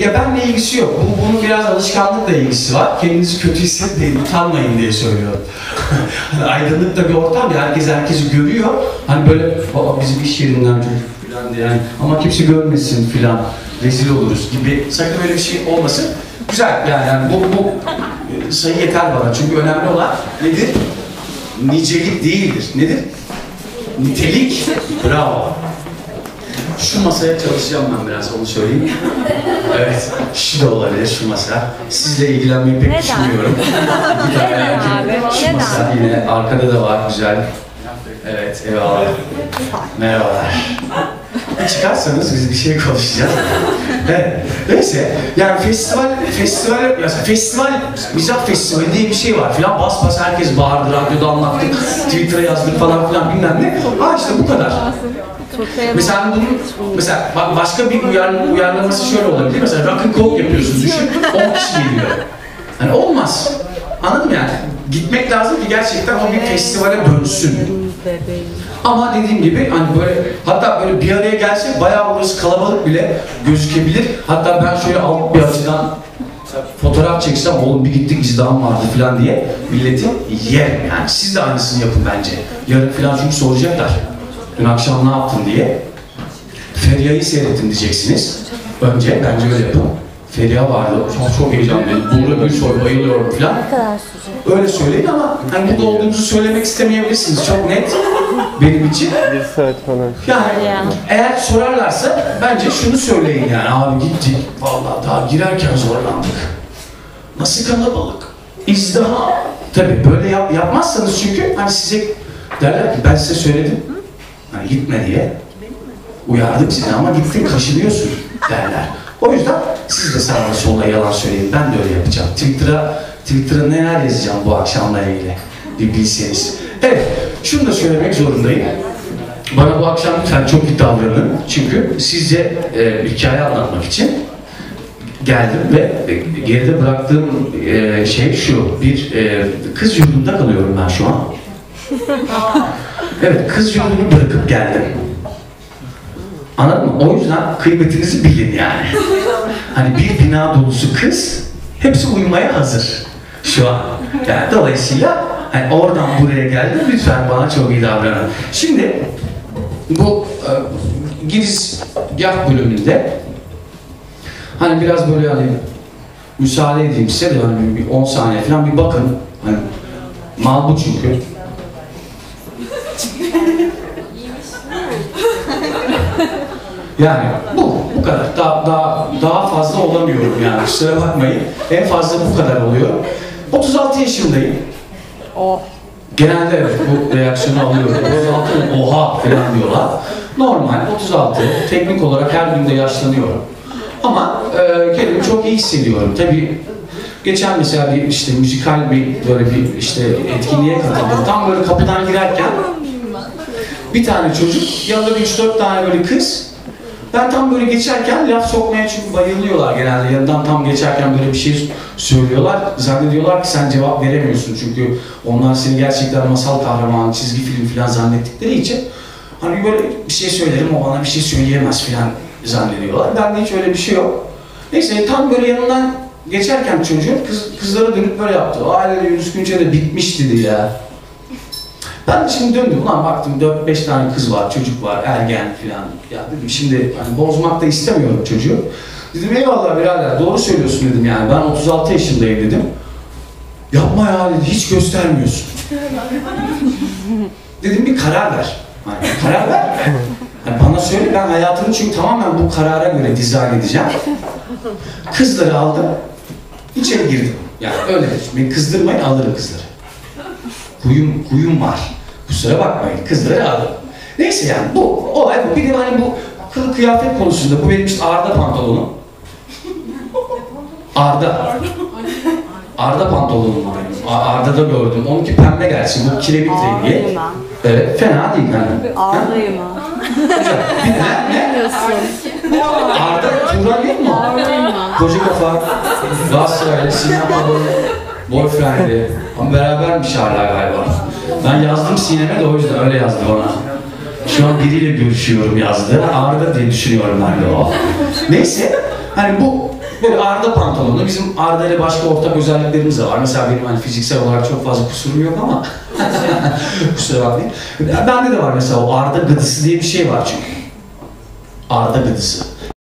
Ya benle ilgisi yok. Bu, bunun biraz alışkanlıkla ilgisi var. Kendinizi kötü hissetmeyin, utanmayın diye söylüyorum. hani aydınlık da bir ortam ya, herkes herkesi görüyor. Hani böyle Aa, bizim iş yerinden çocuk falan diye yani. Ama kimse görmesin filan, rezil oluruz gibi. Sakın öyle bir şey olmasın. Güzel yani, yani bu, bu e, sayı yeter bana. Çünkü önemli olan nedir? Nicelik değildir. Nedir? Nitelik. Bravo. Şu masaya çalışacağım ben biraz onu söyleyeyim. Evet, şu da olabilir şu masa. Sizle ilgilenmeyi pek Neden? düşünmüyorum. Bir tane Neden erkek, abi? Şu Neden? masa yine arkada da var güzel. Evet, eyvallah. Merhabalar. Bir çıkarsanız biz bir şey konuşacağız. evet. Neyse, yani festival, festival, ya festival, mizah festivali diye bir şey var filan. Bas bas herkes bağırdı, radyoda anlattık, Twitter'a yazdık falan filan bilmem ne. Ha işte bu kadar. Mesela bunun mesela ba- başka bir uyar, uyarlaması şöyle olabilir. Mesela rock and roll yapıyorsun düşün. 10 kişi geliyor. Hani olmaz. Anladın mı yani? Gitmek lazım ki gerçekten o bir festivale dönsün. Ama dediğim gibi hani böyle hatta böyle bir araya gelsek bayağı burası kalabalık bile gözükebilir. Hatta ben şöyle alt bir açıdan fotoğraf çeksem oğlum bir gittik izdiham vardı falan diye milleti yerim yani. Siz de aynısını yapın bence. Yarın falan çünkü soracaklar. Dün akşam ne yaptın diye. Feriha'yı seyrettim diyeceksiniz. Önce bence öyle yapın. Feriha vardı. Çok, çok heyecanlıyım. Buğra Gülsoy bayılıyorum falan. Öyle söyleyin ama hani burada olduğunuzu söylemek istemeyebilirsiniz. Çok net benim için. Bir saat falan. Yani Ya. eğer sorarlarsa bence şunu söyleyin yani abi gittik vallahi daha girerken zorlandık. Nasıl kalabalık? İzdiham. Tabii böyle yap, yapmazsanız çünkü hani size derler ki ben size söyledim. Hani gitme diye. Uyardık seni ama gittin kaşınıyorsun derler. O yüzden siz de sağda solda yalan söyleyin. Ben de öyle yapacağım. Twitter'a Twitter'a neler yazacağım bu akşamla ilgili bir bilseniz. Evet, şunu da söylemek zorundayım. Bana bu akşam lütfen çok iyi davranın. Çünkü sizce e, hikaye anlatmak için geldim ve geride bıraktığım e, şey şu. Bir e, kız yurdunda kalıyorum ben şu an. Evet, kız yurdunu bırakıp geldim. Anladın mı? O yüzden kıymetinizi bilin yani. Hani bir bina dolusu kız, hepsi uyumaya hazır şu an. Yani dolayısıyla hani oradan buraya geldim, lütfen bana çok iyi davranın. Şimdi bu e, girizgah bölümünde hani biraz böyle hani müsaade edeyim size de hani bir 10 saniye falan bir bakın. Hani mal bu çünkü. Yani bu, bu kadar. Daha, daha, daha fazla olamıyorum yani. Kusura bakmayın. En fazla bu kadar oluyor. 36 yaşındayım. Oh. Genelde evet bu reaksiyonu alıyorum. 36 oha falan diyorlar. Normal 36. Teknik olarak her gün de yaşlanıyorum. Ama e, kendimi çok iyi hissediyorum. Tabii geçen mesela bir işte müzikal bir böyle bir işte etkinliğe katıldım. Tam böyle kapıdan girerken bir tane çocuk, yanında bir üç dört tane böyle kız. Ben tam böyle geçerken laf sokmaya çünkü bayılıyorlar genelde. Yanından tam geçerken böyle bir şey söylüyorlar. Zannediyorlar ki sen cevap veremiyorsun çünkü onlar seni gerçekten masal kahramanı, çizgi film falan zannettikleri için hani böyle bir şey söylerim o bana bir şey söyleyemez falan zannediyorlar. Bende hiç öyle bir şey yok. Neyse tam böyle yanından geçerken çocuğun kız, kızlara dönüp böyle yaptı. O Yunus Günce de bitmiş dedi ya. Ben de şimdi döndüm ulan baktım 4-5 tane kız var, çocuk var, ergen falan. Ya dedim şimdi hani bozmak da istemiyorum çocuğu. Dedim eyvallah birader doğru söylüyorsun dedim yani. Ben 36 yaşındayım dedim. Yapma ya dedi hiç göstermiyorsun. dedim bir karar ver. Hani karar ver. Hani bana söyle ben hayatımı çünkü tamamen bu karara göre dizayn edeceğim. Kızları aldım. İçeri girdim. Yani öyle beni kızdırmayın alırım kızları. Huyum, huyum var. Kusura bakmayın kızları aldım. Neyse yani bu olay bu. Bir de hani bu kılık kıyafet konusunda bu benim işte Arda pantolonum. Arda. Arda pantolonum bu benim. Arda'da gördüm. Onunki pembe gelsin. Bu kiremit rengi. Evet fena değil yani. Ağlayayım ha. Ne? ne? Arda Turan değil mi? Koca kafa, Galatasaraylı, Sinem Baba'nın boyfriend'i. Ama berabermiş hala galiba. Ben yazdım Sinem'e de o yüzden öyle yazdı bana. Şu an biriyle görüşüyorum yazdı. Arda diye düşünüyorum ben de o. Neyse, hani bu Böyle Arda pantolonlu. Bizim Arda ile başka ortak özelliklerimiz de var. Mesela benim hani fiziksel olarak çok fazla kusurum yok ama kusura bakmayın. Bende de var mesela o Arda gıdısı diye bir şey var çünkü. Arda gıdısı.